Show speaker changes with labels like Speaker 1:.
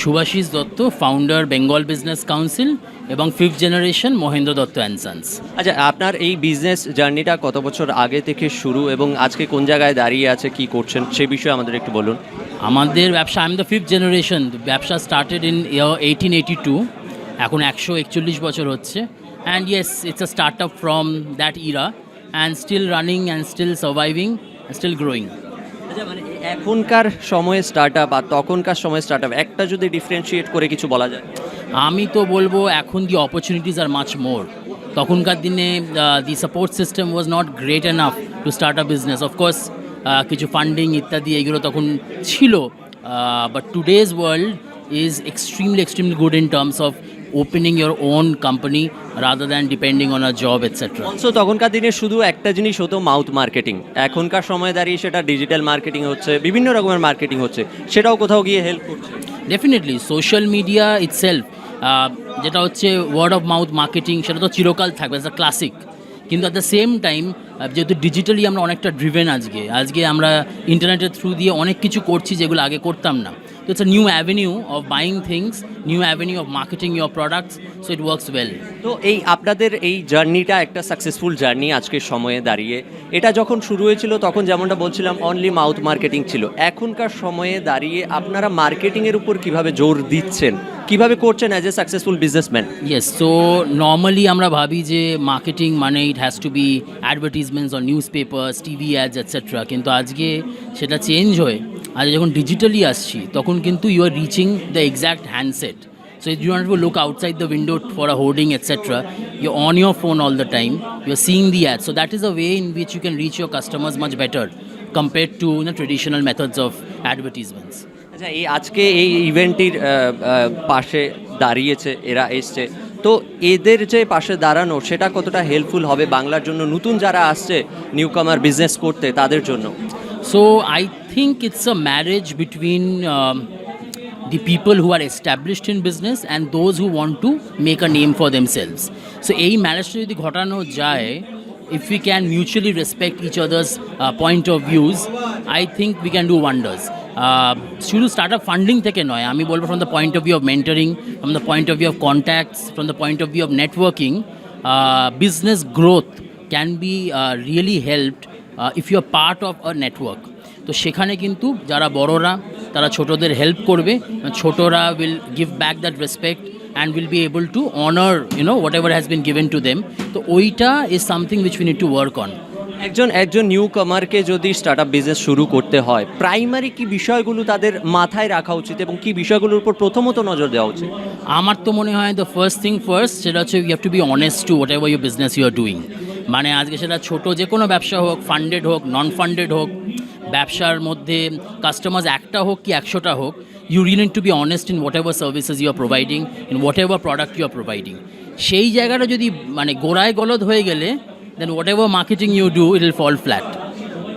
Speaker 1: Subhashis Dutta founder Bengal Business Council এবং fifth generation Mahendra Dutta and sons
Speaker 2: আচ্ছা আপনার এই বিজনেস জার্নিটা কত বছর আগে থেকে শুরু এবং আজকে কোন জায়গায় দাঁড়িয়ে আছে কি করছেন সে বিষয়ে আমাদের একটু বলুন।
Speaker 1: আমাদের ব্যবসা আমি দ্য ফিফথ জেনারেশন ব্যবসা started in year eighteen eighty two এখন একশো একচল্লিশ বছর হচ্ছে। And yes it's a start up from that era and still running and still surviving still growing
Speaker 2: আচ্ছা মানে এখনকার সময়ে স্টার্ট আপ আর তখনকার সময়ে স্টার্ট আপ একটা যদি ডিফারেন্সিয়েট করে কিছু বলা যায়।
Speaker 1: আমি তো বলব এখন দি অপরচুনিটিস আর মাচ মোর তখনকার দিনে the support system was not great enough to start up business of course কিছু ফান্ডিং ইত্যাদি এগুলো তখন ছিল but today's world is extremely extremely good in terms of opening your own company rather than depending on a job etcetera
Speaker 2: also তখনকার দিনে শুধু একটা জিনিস হতো মাউথ মার্কেটিং এখনকার সময় দাঁড়িয়ে সেটা ডিজিটাল মার্কেটিং হচ্ছে বিভিন্ন রকমের মার্কেটিং হচ্ছে। সেটাও কোথাও গিয়ে হেল্প করছে।
Speaker 1: ডেফিনেটলি সোশ্যাল মিডিয়া ইটসেলফ যেটা হচ্ছে ওয়ার্ড অফ মাউথ মার্কেটিং সেটা তো চিরকাল থাকবে আ ক্লাসিক কিন্তু অ্যাট দ্য সেম টাইম যেহেতু ডিজিটালি আমরা অনেকটা ড্রিভেন আজকে আজকে আমরা ইন্টারনেটের থ্রু দিয়ে অনেক কিছু করছি যেগুলো আগে করতাম না। তো a new avenue of buying things new avenue of marketing your products so it works well
Speaker 2: তো এই আপনাদের এই জার্নিটা একটা সাকসেসফুল জার্নি আজকের সময়ে দাঁড়িয়ে। এটা যখন শুরু হয়েছিল তখন যেমনটা বলছিলাম অনলি মাউথ মার্কেটিং ছিল। এখনকার সময়ে দাঁড়িয়ে আপনারা মার্কেটিংয়ের উপর কীভাবে জোর দিচ্ছেন? কীভাবে করছেন as a successful businessman
Speaker 1: yes so normally আমরা ভাবি যে মার্কেটিং মানে it has to be advertisements on newspapers TV ads etcetera কিন্তু আজকে সেটা চেঞ্জ হয়ে। আজ যখন ডিজিটালি আসছি তখন কিন্তু you are reaching the exact handset so you don't to look outside the window for a hoarding etcetera you on your phone all the time you are seeing the ad so that is a way in which you can reach your customers much better compared to you know, traditional methods of advertisements.
Speaker 2: আচ্ছা এই আজকে এই ইভেন্টটির পাশে দাঁড়িয়েছে এরা এসছে। তো এদের যে পাশে দাঁড়ানো সেটা কতটা হেল্পফুল হবে বাংলার জন্য? নতুন যারা আসছে নিউ কামার বিজনেস করতে তাদের জন্য।
Speaker 1: So I think it's a marriage between um, the people who are established in business and those who want to make a name for themselves. So এই ম্যারেজটা যদি ঘটানো যায় if we can mutually respect each other's uh, point of views, I think we can do wonders. Uh, শুধু start up funding থেকে নয় আমি বলবো from the point of view of mentoring from the point of view of contacts from the point of view of networking business growth can be really helped if you are part of a network তো সেখানে কিন্তু যারা বড়রা তারা ছোটদের help করবে। ছোটরা will give back that respect and will be able to honour you know whatever has been given to them তো ওইটা is something which we need to work on
Speaker 2: একজন একজন নিউ কামারকে যদি স্টার্ট আপ বিজনেস শুরু করতে হয় primary কি বিষয়গুলো তাদের মাথায় রাখা উচিত এবং কি বিষয়গুলোর উপর প্রথমত নজর দেওয়া উচিত?
Speaker 1: আমার তো মনে হয় দ্য ফার্স্ট থিং ফার্স্ট সেটা হচ্ছে you have to be honest to whatever your business you are doing মানে আজকে সেটা ছোট যে কোনো ব্যবসা হোক ফান্ডেড হোক নন ফান্ডেড হোক ব্যবসার মধ্যে কাস্টমার্স একটা হোক কি একশোটা হোক you real to be honest in whatever services you are providing in whatever product you are providing সেই জায়গাটা যদি মানে গোড়ায় গলদ হয়ে গেলে then whatever marketing you do it will fall flat